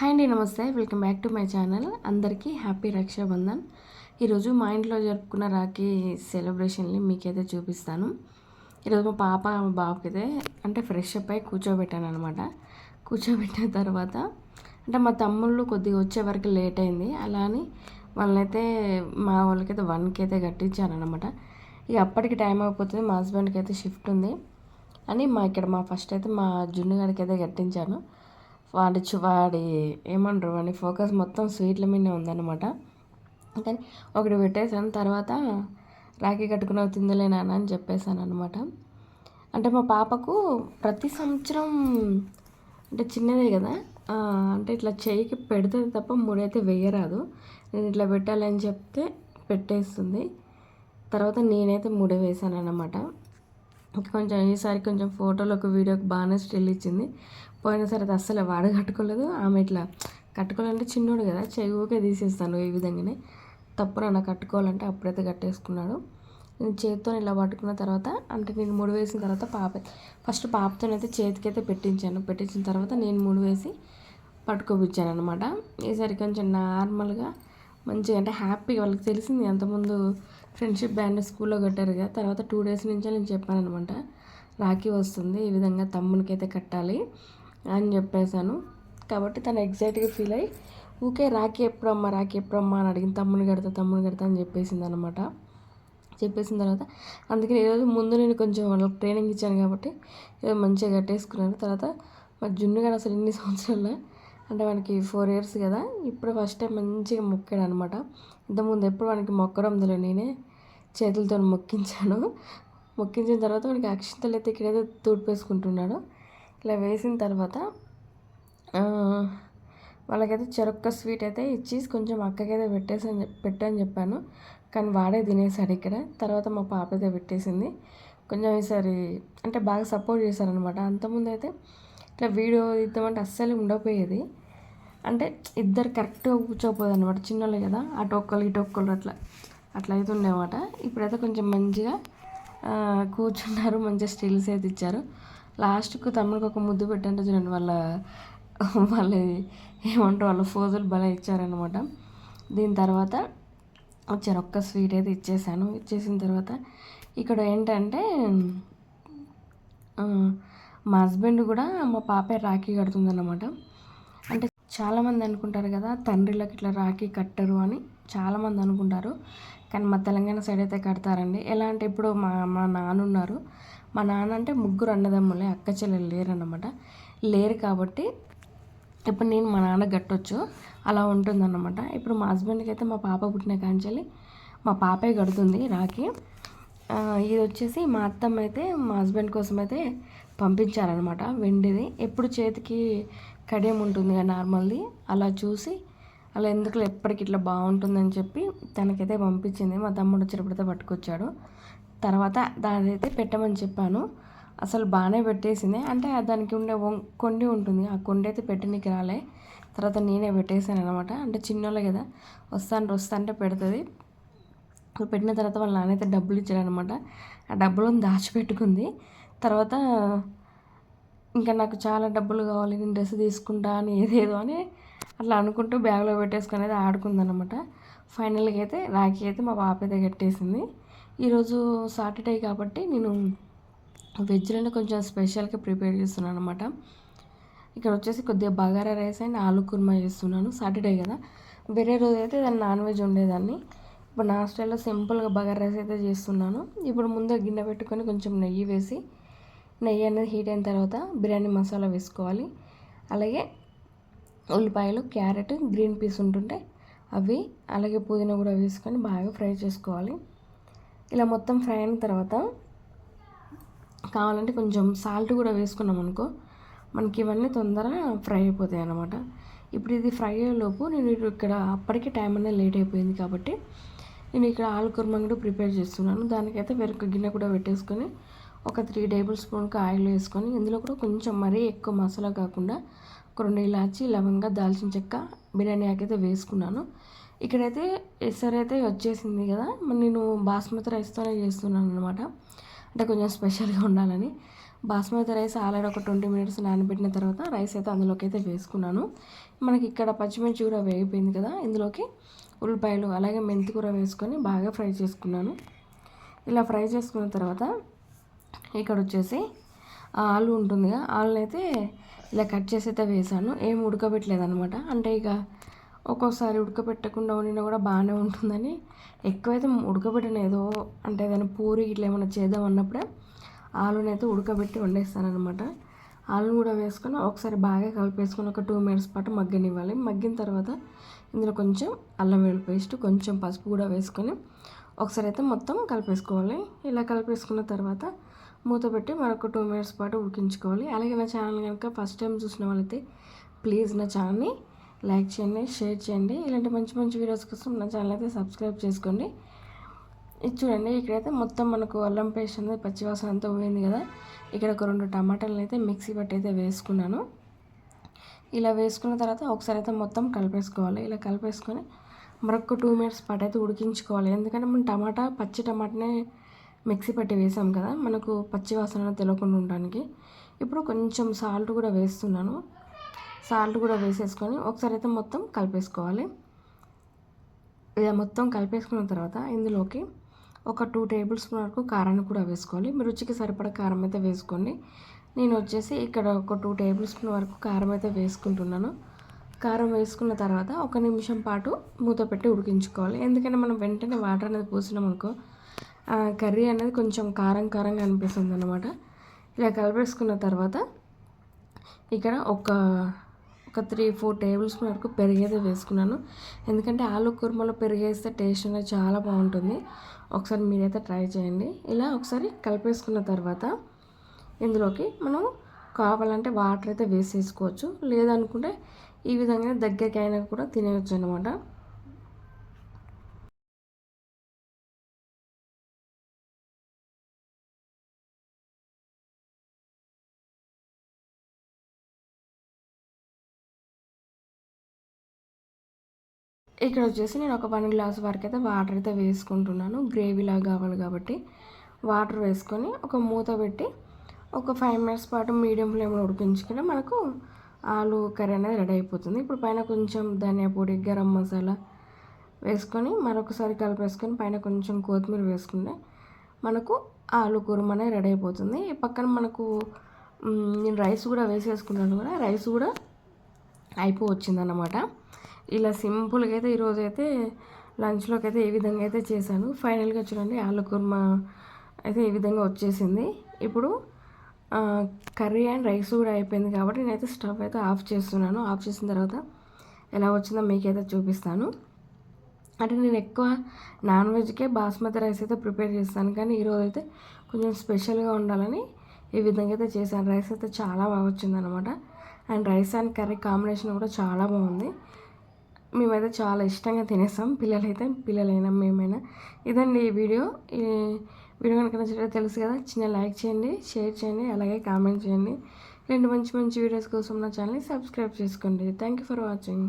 Hi అండి నమస్తే. Welcome back to my channel అందరికీ హ్యాపీ రక్షాబంధన్. ఈరోజు మా ఇంట్లో జరుపుకున్న రాఖీ సెలబ్రేషన్ని మీకైతే చూపిస్తాను. ఈరోజు మా పాప మా బాబుకి అయితే అంటే ఫ్రెష్ అప్ అయి కూర్చోబెట్టాను అనమాట కూర్చోబెట్టిన తర్వాత అంటే మా తమ్ముళ్ళు కొద్దిగా వచ్చే వరకు లేట్ అయింది. అలా అని వాళ్ళైతే మా వాళ్ళకైతే వన్కి అయితే కట్టించాను అనమాట ఇక అప్పటికి టైం అయిపోతుంది. మా హస్బెండ్కి అయితే షిఫ్ట్ ఉంది. అని మా ఇక్కడ మా ఫస్ట్ అయితే మా జున్ను గారికి అయితే కట్టించాను. వాడి వాడి ఏమంటారు వాడి ఫోకస్ మొత్తం స్వీట్ల మీదనే ఉందన్నమాట. కానీ ఒకటి పెట్టేసాను తర్వాత రాఖీ కట్టుకున్న తిందలేనా అని చెప్పేశాను అనమాట అంటే మా పాపకు ప్రతి సంవత్సరం అంటే చిన్నదే కదా అంటే ఇట్లా చేయికి పెడుతుంది తప్ప ముడైతే వేయరాదు. నేను ఇట్లా పెట్టాలని చెప్తే పెట్టేస్తుంది. తర్వాత నేనైతే ముడి వేసాను అనమాట కొంచెం ఈసారి కొంచెం ఫోటోలకు వీడియోకి బాగానే స్టిల్ ఇచ్చింది. పోయినసారి అది అస్సలు వాడు కట్టుకోలేదు. ఆమె ఇట్లా కట్టుకోవాలంటే చిన్నోడు కదా చెవుకే తీసేస్తాను ఈ విధంగానే. తప్పున నన్ను కట్టుకోవాలంటే అప్పుడైతే కట్టేసుకున్నాడు. నేను చేతితో ఇలా పట్టుకున్న తర్వాత అంటే నేను ముడి వేసిన తర్వాత పాప ఫస్ట్ పాపతోనైతే చేతికైతే పెట్టించాను. పెట్టించిన తర్వాత నేను ముడి వేసి పట్టుకోపించాను అనమాట ఈసారి కొంచెం నార్మల్గా మంచిగా అంటే హ్యాపీగా వాళ్ళకి తెలిసింది అంతకుముందు ఫ్రెండ్షిప్ బ్యాండ్ స్కూల్లో కట్టారు తర్వాత టూ డేస్ నుంచే నేను చెప్పాను అనమాట రాఖీ వస్తుంది ఈ విధంగా తమ్మునికి అయితే కట్టాలి అని చెప్పేశాను. కాబట్టి తను ఎగ్జైట్గా ఫీల్ అయ్యి ఊకే రాఖీ ఎప్పుడమ్మా రాఖీ ఎప్పుడమ్మా అని అడిగిన తమ్ముని కడతా తమ్ముని కడతా అని చెప్పేసింది అనమాట చెప్పేసిన తర్వాత అందుకని ఈరోజు ముందు నేను కొంచెం వాళ్ళకి ట్రైనింగ్ ఇచ్చాను కాబట్టి మంచిగా కట్టేసుకున్నాను. తర్వాత మా జున్ను కానీ అసలు ఇన్ని సంవత్సరాలు అంటే మనకి ఫోర్ ఇయర్స్ కదా ఇప్పుడు ఫస్ట్ టైం మంచిగా మొక్కాడు అనమాట ఇంతకుముందు ఎప్పుడు వానికి మొక్కడం నేనే చేతులతో మొక్కించాను. మొక్కించిన తర్వాత మనకి అక్షింతలు అయితే ఇక్కడైతే తూడిపేసుకుంటున్నాడు. ఇలా వేసిన తర్వాత వాళ్ళకైతే చెరొక్క స్వీట్ అయితే ఇచ్చి కొంచెం అక్కకైతే పెట్టేసి అని పెట్టని చెప్పాను. కానీ వాడే తినేసాడు ఇక్కడ. తర్వాత మా పాప అయితే పెట్టేసింది. కొంచెం ఈసారి అంటే బాగా సపోర్ట్ చేశారనమాట అంతకుముందు అయితే ఇట్లా వీడియో ఇద్దామంటే అస్సలు ఉండకపోయేది అంటే ఇద్దరు కరెక్ట్గా కూర్చోపోదు అనమాట చిన్నోళ్ళు కదా. అటు ఒక్కరు ఇటు ఒక్కరు అట్లా. అట్లా అయితే ఉండేమాట ఇప్పుడైతే కొంచెం మంచిగా కూర్చున్నారు మంచిగా స్టిల్స్ అయితే ఇచ్చారు. లాస్ట్కు తమ్ముడికి ఒక ముద్దు పెట్టంటే చూడండి వాళ్ళ వాళ్ళ ఏమంటారు వాళ్ళ ఫోజులు భలే ఇచ్చారనమాట దీని తర్వాత వచ్చారు ఒక్క స్వీట్ అయితే ఇచ్చేసాను. ఇచ్చేసిన తర్వాత ఇక్కడ ఏంటంటే మా హస్బెండ్ కూడా మా పాపే రాఖీ కడుతుందన్నమాట. అంటే చాలామంది అనుకుంటారు కదా తండ్రిలకు ఇట్లా రాఖీ కట్టరు అని. చాలామంది అనుకుంటారు. కానీ మా తెలంగాణ సైడ్ అయితే కడతారండి. ఎలా అంటే ఇప్పుడు మా మా నాన్న ఉన్నారు మా నాన్న అంటే ముగ్గురు అన్నదమ్ములే అక్క చెల్లెలు లేరన్నమాట. లేరు కాబట్టి ఇప్పుడు నేను మా నాన్న కట్టొచ్చు. అలా ఉంటుందన్నమాట. ఇప్పుడు మా హస్బెండ్కి అయితే మా పాప పుట్టిన కాంచెల్లి మా పాపే కడుతుంది రాకి ఇది వచ్చేసి మా అత్తమ్మ అయితే మా హస్బెండ్ కోసం అయితే పంపించారనమాట వెండిది. ఎప్పుడు చేతికి కడియం ఉంటుంది నార్మల్ది. అలా చూసి అలా ఎందుకు ఎప్పటికి ఇట్లా బాగుంటుందని చెప్పి తనకైతే పంపించింది. మా తమ్ముడు వచ్చినప్పుడైతే పట్టుకొచ్చాడు. తర్వాత దాని అయితే పెట్టమని చెప్పాను. అసలు బాగానే పెట్టేసింది. అంటే దానికి ఉండే కొండి ఉంటుంది. ఆ కొండి అయితే పెట్టనీకి రాలే. తర్వాత నేనే పెట్టేశాను అనమాట అంటే చిన్నోళ్ళే కదా. వస్తాను వస్తా అంటే పెడుతుంది. పెట్టిన తర్వాత వాళ్ళ నాన్నైతే డబ్బులు ఇచ్చాడనమాట ఆ డబ్బులను దాచిపెట్టుకుంది. తర్వాత ఇంకా నాకు చాలా డబ్బులు కావాలి నేను డ్రెస్ తీసుకుంటా అని ఏదేదో అని అట్లా అనుకుంటూ బ్యాగ్లో పెట్టేసుకుని అయితే ఆడుకుందనమాట ఫైనల్గా అయితే రాఖీ అయితే మా పాప అయితే కట్టేసింది. ఈరోజు సాటర్డే కాబట్టి నేను వెజ్లోనే కొంచెం స్పెషల్గా ప్రిపేర్ చేస్తున్నాను అనమాట ఇక్కడ వచ్చేసి కొద్దిగా బగారా రైస్ అండ్ ఆలు కుర్మా చేస్తున్నాను సాటర్డే కదా. వేరే రోజు అయితే దాన్ని నాన్ వెజ్ ఉండేదాన్ని. ఇప్పుడు నా స్టైల్లో సింపుల్గా బగారా రైస్ అయితే చేస్తున్నాను. ఇప్పుడు ముందు గిన్నె పెట్టుకొని కొంచెం నెయ్యి వేసి నెయ్యి అనేది హీట్ అయిన తర్వాత బిర్యానీ మసాలా వేసుకోవాలి. అలాగే ఉల్లిపాయలు క్యారెట్ గ్రీన్ పీస్ ఉంటుంటే అవి అలాగే పుదీనా కూడా వేసుకొని బాగా ఫ్రై చేసుకోవాలి. ఇలా మొత్తం ఫ్రై అయిన తర్వాత కావాలంటే కొంచెం సాల్ట్ కూడా వేసుకున్నాం అనుకో మనకి ఇవన్నీ తొందరగా ఫ్రై అయిపోతాయి అన్నమాట. ఇప్పుడు ఇది ఫ్రై అయ్యేలోపు నేను ఇక్కడ అప్పటికి టైం అనేది లేట్ అయిపోయింది కాబట్టి నేను ఇక్కడ ఆలు కుర్మా కూడా ప్రిపేర్ చేస్తున్నాను. దానికైతే వేరొక గిన్నె కూడా పెట్టేసుకొని ఒక త్రీ టేబుల్ స్పూన్కి ఆయిల్ వేసుకొని ఇందులో కూడా కొంచెం మరీ ఎక్కువ మసాలా కాకుండా ఒక రెండు ఇలాచి లవంగా దాల్చిన చెక్క బిర్యానీ ఆకైతే వేసుకున్నాను. ఇక్కడైతే ఎసర్ అయితే వచ్చేసింది కదా నేను బాస్మతి రైస్తోనే చేస్తున్నాను అనమాట అంటే కొంచెం స్పెషల్గా ఉండాలని. బాస్మతి రైస్ ఆల్రెడీ ఒక ట్వంటీ మినిట్స్ నానబెట్టిన తర్వాత రైస్ అయితే అందులోకి అయితే వేసుకున్నాను. మనకి ఇక్కడ పచ్చిమిర్చి కూడా వేగిపోయింది కదా ఇందులోకి ఉల్లిపాయలు అలాగే మెంతి కూర వేసుకొని బాగా ఫ్రై చేసుకున్నాను. ఇలా ఫ్రై చేసుకున్న తర్వాత ఇక్కడ వచ్చేసి ఆలు ఉంటుంది ఆలు అయితే ఇలా కట్ చేసి అయితే వేసాను. ఏం ఉడకబెట్టలేదు అనమాట అంటే ఇక ఒక్కోసారి ఉడకబెట్టకుండా వండినా కూడా బాగానే ఉంటుందని ఎక్కువైతే ఉడకబెట్టిన. ఏదో అంటే ఏదైనా పూరి ఇట్లా ఏమైనా చేద్దాం అన్నప్పుడే ఆలునైతే ఉడకబెట్టి వండేస్తానమాట ఆలును కూడా వేసుకొని ఒకసారి బాగా కలిపేసుకొని ఒక టూ మినిట్స్ పాటు మగ్గనివ్వాలి. మగ్గిన తర్వాత ఇందులో కొంచెం అల్లం వెల్లుల్లి పేస్ట్ కొంచెం పసుపు కూడా వేసుకొని ఒకసారి అయితే మొత్తం కలిపేసుకోవాలి. ఇలా కలిపేసుకున్న తర్వాత మూత పెట్టి మరొక టూ మినిట్స్ పాటు ఉడికించుకోవాలి. అలాగే నా ఛానల్ కనుక ఫస్ట్ టైం చూసిన వాళ్ళైతే ప్లీజ్ నా ఛానల్ని లైక్ చేయండి షేర్ చేయండి. ఇలాంటి మంచి మంచి వీడియోస్ కోసం నా ఛానల్ అయితే సబ్స్క్రైబ్ చేసుకోండి. ఇది చూడండి ఇక్కడైతే మొత్తం మనకు అల్లం పేస్ట్ అనేది పచ్చివాసన అంతా పోయింది కదా. ఇక్కడ ఒక రెండు టమాటాలను అయితే మిక్సీ పట్టి అయితే వేసుకున్నాను. ఇలా వేసుకున్న తర్వాత ఒకసారి అయితే మొత్తం కలిపేసుకోవాలి. ఇలా కలిపేసుకొని మరొక టూ మినిట్స్ పాటు అయితే ఉడికించుకోవాలి. ఎందుకంటే మనం టమాటా పచ్చి టమాటానే మిక్సీ పట్టి వేసాం కదా మనకు పచ్చి వాసన తెలియకుండా ఉండడానికి. ఇప్పుడు కొంచెం సాల్ట్ కూడా వేస్తున్నాను. సాల్ట్ కూడా వేసేసుకొని ఒకసారి అయితే మొత్తం కలిపేసుకోవాలి. ఇలా మొత్తం కలిపేసుకున్న తర్వాత ఇందులోకి ఒక టూ టేబుల్ స్పూన్ వరకు కారాన్ని కూడా వేసుకోవాలి. మీ రుచికి సరిపడా కారం అయితే వేసుకోండి. నేను వచ్చేసి ఇక్కడ ఒక టూ టేబుల్ స్పూన్ వరకు కారం అయితే వేసుకుంటున్నాను. కారం వేసుకున్న తర్వాత ఒక నిమిషం పాటు మూత పెట్టి ఉడికించుకోవాలి. ఎందుకంటే మనం వెంటనే వాటర్ అనేది పోసినాం అనుకో కర్రీ అనేది కొంచెం కారం కారంగా అనిపిస్తుంది అనమాట ఇలా కలిపేసుకున్న తర్వాత ఇక్కడ ఒక ఒక త్రీ ఫోర్ టేబుల్ స్పూన్ వరకు పెరిగేది వేసుకున్నాను. ఎందుకంటే ఆలు కుర్మలో పెరిగేస్తే టేస్ట్ అనేది చాలా బాగుంటుంది. ఒకసారి మీరైతే ట్రై చేయండి. ఇలా ఒకసారి కలిపేసుకున్న తర్వాత ఇందులోకి మనం కావాలంటే వాటర్ అయితే వేసేసుకోవచ్చు. లేదనుకుంటే ఈ విధంగా దగ్గరికి అయినా కూడా తినేయచ్చు అనమాట ఇక్కడ వచ్చేసి నేను ఒక వన్ గ్లాస్ వరకు అయితే వాటర్ అయితే వేసుకుంటున్నాను. గ్రేవీలా కావాలి కాబట్టి వాటర్ వేసుకొని ఒక మూత పెట్టి ఒక ఫైవ్ మినిట్స్ పాటు మీడియం ఫ్లేమ్లో ఉడికించుకుంటే మనకు ఆలు కర్రీ అనేది రెడీ అయిపోతుంది. ఇప్పుడు పైన కొంచెం ధనియా పొడి గరం మసాలా వేసుకొని మరొకసారి కలిపేసుకొని పైన కొంచెం కొత్తిమీర వేసుకుంటే మనకు ఆలు కుర్మ అనేది రెడీ అయిపోతుంది. ఈ పక్కన మనకు నేను రైస్ కూడా వేసేసుకున్నాను కూడా రైస్ కూడా అయిపోవచ్చింది అన్నమాట ఇలా సింపుల్గా అయితే ఈరోజు అయితే లంచ్లోకి అయితే ఏ విధంగా అయితే చేశాను ఫైనల్గా చూడండి ఆలు కుర్మా అయితే ఈ విధంగా వచ్చేసింది. ఇప్పుడు కర్రీ అండ్ రైస్ కూడా అయిపోయింది కాబట్టి నేనైతే స్టవ్ అయితే ఆఫ్ చేస్తున్నాను. ఆఫ్ చేసిన తర్వాత ఎలా వచ్చిందో మీకైతే చూపిస్తాను. అంటే నేను ఎక్కువ నాన్ వెజ్కే బాస్మతి రైస్ అయితే ప్రిపేర్ చేస్తాను. కానీ ఈరోజు అయితే కొంచెం స్పెషల్గా ఉండాలని ఈ విధంగా అయితే చేశాను. రైస్ అయితే చాలా బాగా వచ్చిందనమాట. And rice and curry combination కూడా చాలా బాగుంది. మేమైతే చాలా ఇష్టంగా తినేసాం. పిల్లలైతే పిల్లలైనా మేమైనా. ఇదండి ఈ వీడియో. ఈ వీడియో కనుక నచ్చినట్టు తెలుసు కదా చిన్న లైక్ చేయండి షేర్ చేయండి అలాగే కామెంట్ చేయండి. రెండు మంచి మంచి వీడియోస్ కోసం నా ఛానల్ని సబ్స్క్రైబ్ చేసుకోండి. Thank you for watching.